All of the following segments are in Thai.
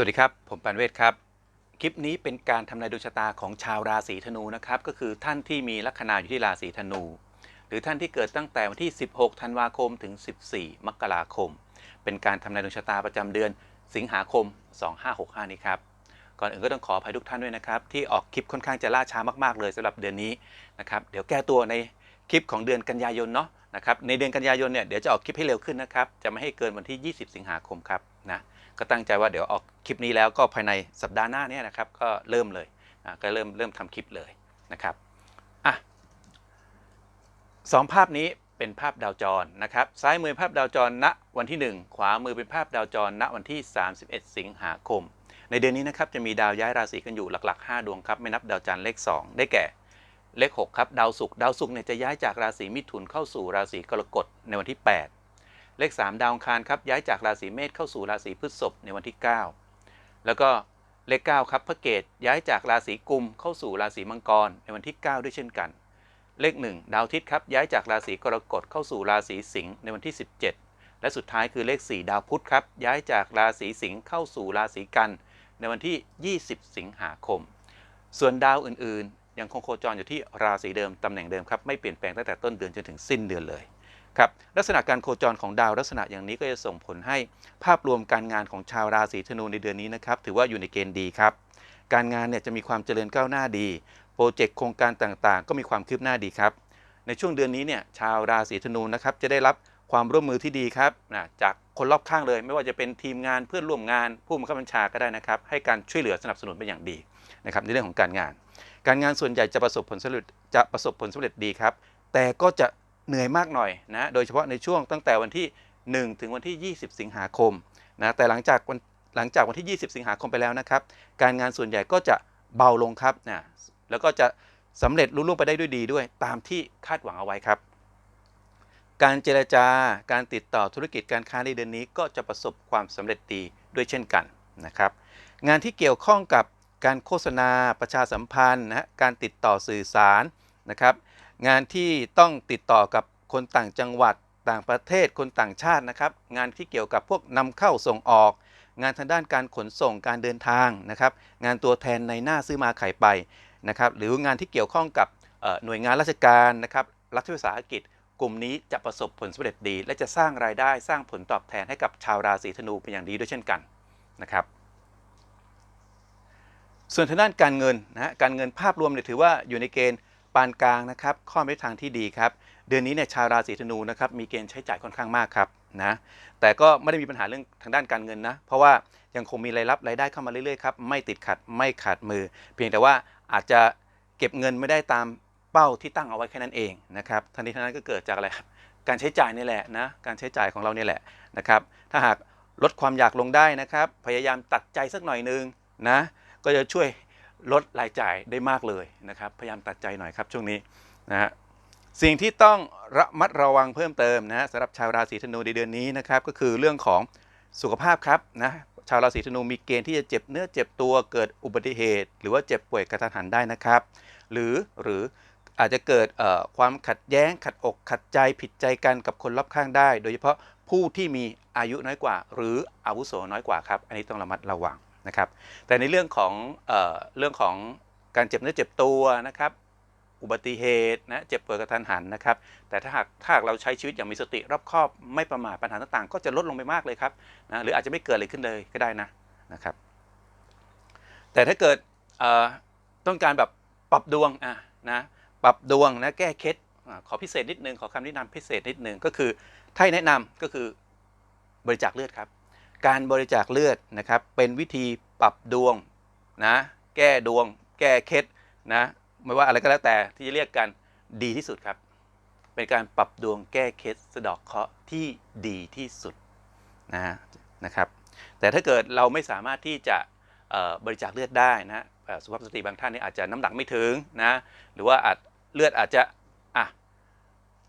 สวัสดีครับ ผมปันเวศครับ คลิปนี้เป็นการทำนายดวงชะตาของชาวราศีธนูนะครับ ก็คือท่านที่มีลัคนาอยู่ที่ราศีธนู หรือท่านที่เกิดตั้งแต่วันที่ 16 ธันวาคมถึง 14 มกราคม เป็นการทำนายดวงชะตาประจำเดือนสิงหาคม 2565 นี้ครับ ก่อนอื่นก็ต้องขออภัยทุกท่านด้วยนะครับ ที่ออกคลิปค่อนข้างจะล่าช้ามากๆ เลยสำหรับเดือนนี้นะครับ เดี๋ยวแก้ตัวในคลิปของเดือนกันยายนเนาะนะครับ ในเดือนกันยายนเนี่ยเดี๋ยวจะออกคลิปให้เร็วขึ้นนะครับ จะไม่ให้เกินวันที่ 20 สิงหาคมครับนะ ก็ตั้งใจว่าเดี๋ยวออกคลิปนี้แล้วก็ภายในสัปดาห์หน้าเนี่ยนะครับก็เริ่มเลยก็เริ่มเริ่มทำคลิปเลยนะครับอะสองภาพนี้เป็นภาพดาวจรนะครับ ซ้ายมือภาพดาวจรณวันที่ 1 ขวามือเป็นภาพดาวจรณวันที่ 31 สิงหาคม ในเดือนนี้นะครับจะมีดาวย้ายราศีกันอยู่หลัก ๆ 5 ดวงครับไม่นับดาวจันทร์เลข 2 ได้แก่เลข 6 ครับ ดาวศุกร์ดาวศุกร์เนี่ยจะย้ายจากราศีมิถุนเข้าสู่ราศีกรกฎในวันที่ 8 เลข 3 ดาวอังคารครับย้ายจากราศีเมษเข้าสู่ราศีพฤษภในวันที่ 9 แล้วก็เลข 9 ครับพระเกตย้ายจากราศีกุมเข้าสู่ราศีมังกรในวันที่ 9 ด้วยเช่นกัน เลข 1 ดาวทิตย์ครับย้ายจากราศีกรกฎเข้าสู่ราศีสิงห์ในวันที่ 17 และสุดท้ายคือเลข 4 ดาวพุธครับย้ายจากราศีสิงห์เข้าสู่ราศีกัน ในวันที่ 20 สิงหาคม ส่วนดาวอื่นๆ ยังคงโคจรอยู่ที่ราศีเดิมตำแหน่งเดิมครับไม่เปลี่ยนแปลงตั้งแต่ต้นเดือนจนถึงสิ้นเดือนเลย ครับลักษณะการโคจรของดาวลักษณะอย่างนี้ก็จะส่งผลให้ภาพรวมการงานของชาวราศีธนูในเดือนนี้นะครับถือว่าอยู่ในเกณฑ์ดีครับ การงานเนี่ยจะมีความเจริญก้าวหน้าดี โปรเจกต์โครงการต่างๆ ก็มีความคืบหน้าดีครับ ในช่วงเดือนนี้เนี่ยชาวราศีธนูนะครับจะได้รับความร่วมมือที่ดีครับนะจากคนรอบข้างเลย ไม่ว่าจะเป็นทีมงานเพื่อนร่วมงานผู้บังคับบัญชาก็ได้นะครับ ให้การช่วยเหลือสนับสนุนเป็นอย่างดีนะครับในเรื่องของการงาน การงานส่วนใหญ่จะประสบผลสำเร็จจะประสบผลสำเร็จดีครับ แต่ก็จะ เหนื่อยมากหน่อยนะโดยเฉพาะในช่วงตั้งแต่วันที่ 1 ถึงวันที่ 20 สิงหาคมนะแต่หลังจากวันหลังจากวันที่ 20 สิงหาคมไปแล้วนะครับ การงานส่วนใหญ่ก็จะเบาลงครับนะแล้วก็จะสำเร็จรุ่ล่วงไปได้ด้วยดีด้วย ตามที่คาดหวังเอาไว้ครับ การเจรจาการติดต่อธุรกิจการค้าในเดือนนี้ ก็จะประสบความสำเร็จดีด้วยเช่นกันนะครับ งานที่เกี่ยวข้องกับการโฆษณาประชาสัมพันธ์นะการติดต่อสื่อสารนะครับ งานที่ต้องติดต่อกับคนต่างจังหวัดต่างประเทศคนต่างชาตินะครับ งานที่เกี่ยวกับพวกนำเข้าส่งออก งานทางด้านการขนส่งการเดินทางนะครับ งานตัวแทนในหน้าซื้อมาขายไปนะครับหรืองานที่เกี่ยวข้องกับหน่วยงานราชการนะครับรัฐวิสาหกิจ กลุ่มนี้จะประสบผลสำเร็จดี และจะสร้างรายได้สร้างผลตอบแทนให้กับชาวราศีธนูเป็นอย่างดีด้วยเช่นกันนะครับส่วนทางด้านการเงินนะฮะการเงินภาพรวมเนี่ยถือว่าอยู่ในเกณฑ์ ปานกลางนะครับข้อไม่ทางที่ดีครับ เดือนนี้เนี่ยชาวราศีธนูนะครับมีเกณฑ์ใช้จ่ายค่อนข้างมากครับนะแต่ก็ไม่ได้มีปัญหาเรื่องทางด้านการเงินนะ เพราะว่ายังคงมีรายรับรายได้เข้ามาเรื่อยๆครับไม่ติดขัดไม่ขาดมือ เพียงแต่ว่าอาจจะเก็บเงินไม่ได้ตามเป้าที่ตั้งเอาไว้แค่นั้นเองนะครับทั้งนี้ทั้งนั้นก็เกิดจากอะไรครับการใช้จ่ายนี่แหละนะการใช้จ่ายของเราเนี่ยแหละนะครับถ้าหากลดความอยากลงได้นะครับ พยายามตัดใจสักหน่อยนึงนะก็จะช่วย ลดรายจ่ายได้มากเลยนะครับ พยายามตัดใจหน่อยครับช่วงนี้นะฮะสิ่งที่ต้องระมัดระวังเพิ่มเติมนะฮะสำหรับชาวราศีธนูในเดือนนี้นะครับก็คือเรื่องของสุขภาพครับนะชาวราศีธนูมีเกณฑ์ที่จะเจ็บเนื้อเจ็บตัวเกิดอุบัติเหตุ หรือว่าเจ็บป่วยกระทันหันได้นะครับ หรือหรืออาจจะเกิดเอ่อความขัดแย้งขัดอกขัดใจผิดใจกันกับคนรอบข้างได้ โดยเฉพาะผู้ที่มีอายุน้อยกว่า หรืออาวุโสน้อยกว่าครับ อันนี้ต้องระมัดระวัง นะครับ แต่ในเรื่องของเอ่อเรื่องของการเจ็บเนื้อเจ็บตัวนะครับ อุบัติเหตุนะเจ็บป่วยกระทันหันนะครับ แต่ถ้าหากถ้าหากเราใช้ชีวิตอย่างมีสติรอบคอบไม่ประมาทปัญหาต่างๆ ก็จะลดลงไปมากเลยครับนะหรืออาจจะไม่เกิดอะไรขึ้นเลยก็ได้นะนะครับ แต่ถ้าเกิดต้องการแบบปรับดวงอะนะปรับดวงนะแก้เคล็ดขอพิเศษนิดนึงขอคำแนะนำพิเศษนิดนึงก็คือถ้าแนะนำก็คือบริจาคเลือดครับ การบริจาคเลือดนะครับเป็นวิธีปรับดวงนะแก้ดวง แก้เคล็ดนะไม่ว่าอะไรก็แล้วแต่ที่จะเรียกกันดีที่สุดครับ เป็นการปรับดวงแก้เคล็ดสะดอกเคราะห์ที่ดีที่สุดนะนะครับแต่ถ้าเกิดเราไม่สามารถที่จะบริจาคเลือดได้นะสุภาพสตรีบางท่านนี่อาจจะน้ำหนักไม่ถึงนะหรือว่าอาจเลือดอาจจะอะ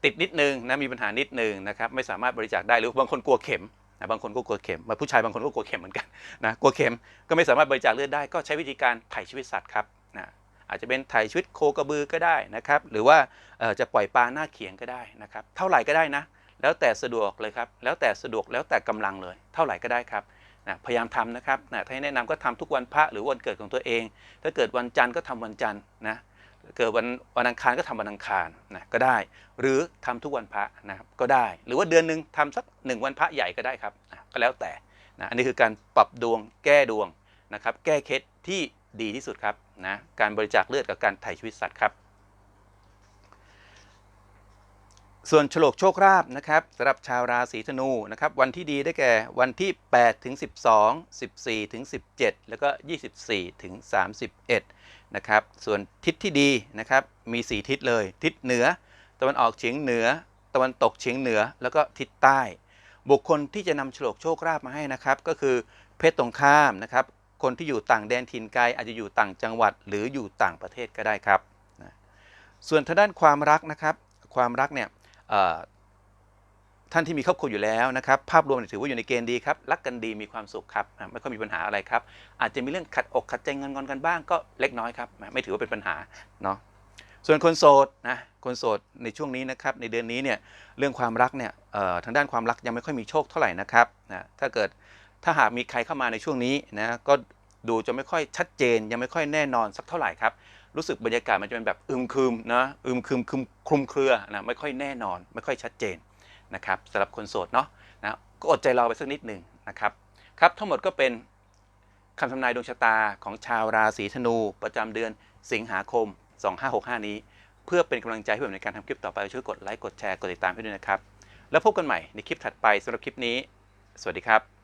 ติดนิดนึงนะมีปัญหานิดนึงนะครับไม่สามารถบริจาคได้หรือบางคนกลัวเข็ม นะบางคนก็กลัวเข็มมาผู้ชายบางคนก็กลัวเข็มเหมือนกันนะกลัวเข็มก็ไม่สามารถบริจาคเลือดได้ก็ใช้วิธีการถ่ายชีวิตสัตว์ครับนะอาจจะเป็นถ่ายชีวิตโคกระบือก็ได้นะครับหรือว่าจะปล่อยปลาหน้าเขียงก็ได้นะครับเท่าไหร่ก็ได้นะ แล้วแต่สะดวกเลยครับแล้วแต่สะดวกแล้วแต่กำลังเลย เท่าไหร่ก็ได้ครับนะพยายามทำนะครับนะถ้าให้แนะนำก็ทำทุกวันพระหรือวันเกิดของตัวเอง ถ้าเกิดวันจันทร์ก็ทำวันจันทร์นะ เกิดวันวันอังคารก็ทำวันอังคารนะก็ได้ หรือทำทุกวันพระนะครับก็ได้ หรือว่าเดือนหนึ่งทำสักหนึ่งวันพระใหญ่ก็ได้ครับนะก็แล้วแต่นะอันนี้คือการปรับดวงแก้ดวงนะครับ แก้เคล็ดที่ดีที่สุดครับนะการบริจาคเลือดกับการไถ่ชีวิตสัตว์ครับ ส่วนฉลกโชคลาภนะครับสำหรับชาวราศีธนูนะครับวันที่ดีได้แก่วันที่8ถึง12 14ถึง17 แล้วก็ 24ถึง31นะครับส่วนทิศที่ดีนะครับมี 4 ทิศเลย ทิศเหนือ ตะวันออกเฉียงเหนือ ตะวันตกเฉียงเหนือ แล้วก็ทิศใต้ บุคคลที่จะนำฉลกโชคลาภมาให้นะครับ ก็คือเพศตรงข้ามนะครับคนที่อยู่ต่างแดนถิ่นไกลอาจจะอยู่ต่างจังหวัด หรืออยู่ต่างประเทศก็ได้ครับ ส่วนทางด้านความรักนะครับ ความรักเนี่ย ท่านที่มีครอบครัวอยู่แล้วนะครับ ภาพรวมถือว่าอยู่ในเกณฑ์ดีครับ รักกันดีมีความสุขครับนะไม่ค่อยมีปัญหาอะไรครับ อาจจะมีเรื่องขัดอกขัดใจเงินงอนกันบ้างก็เล็กน้อยครับ ไม่ถือว่าเป็นปัญหาเนาะ ส่วนคนโสดนะ คนโสดในช่วงนี้นะครับ ในเดือนนี้เนี่ย เรื่องความรักเนี่ยทางด้านความรักยังไม่ค่อยมีโชคเท่าไหร่นะครับนะ ถ้าเกิด ถ้าหากมีใครเข้ามาในช่วงนี้นะ ก็ดูจะไม่ค่อยชัดเจน ยังไม่ค่อยแน่นอนสักเท่าไหร่ครับ รู้สึกบรรยากาศมันจะเป็นแบบอึมครึมนะอึมครึมคลุมคลุมเครือนะไม่ค่อยแน่นอน ไม่ค่อยชัดเจนนะครับสำหรับคนโสดเนาะนะก็อดใจรอไปสักนิดหนึ่งนะครับครับทั้งหมดก็เป็นคำทำนายดวงชะตาของชาวราศีธนูประจำเดือนสิงหาคม 2565 นี้ เพื่อเป็นกำลังใจให้ผมในการทำคลิปต่อไปช่วยกดไลค์กดแชร์กดติดตามให้ด้วยนะครับ แล้วพบกันใหม่ในคลิปถัดไปสำหรับคลิปนี้ สวัสดีครับ